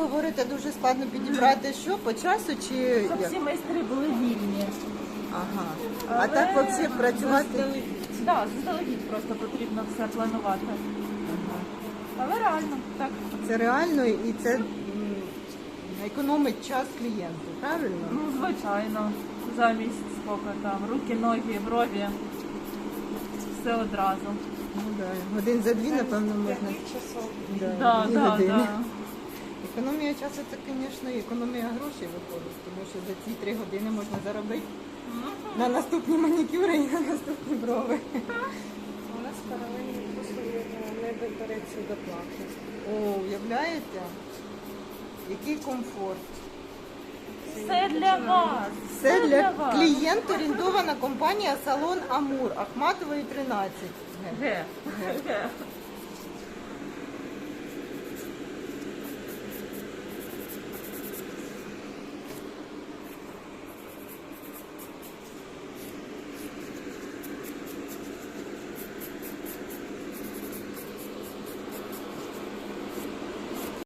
говорите, дуже складно підібрати що по часу чи Щоб як? всі майстри були вільні. Ага. А Але так взагалі працювати. заздалегідь- Да, заздалегідь просто потрібно все планувати. Але реально, так. Це реально і це м, економить час клієнту, правильно? Ну, звичайно. Замість скільки там, руки, ноги, брові. Все одразу. Ну да. Годин за дві, напевно, можна. Да, Да, дві да, години. Економія часу це, звісно, і економія грошей виходить, тому що за ці три години можна заробити на наступні манікюри і на наступні брови. У нас паралельні послуги е, не береться доплати. О, уявляєте? Який комфорт. Все для вас. Це для вас. клієнта орієнтована компанія Салон Амур Ахматової 13. Ге. Ге.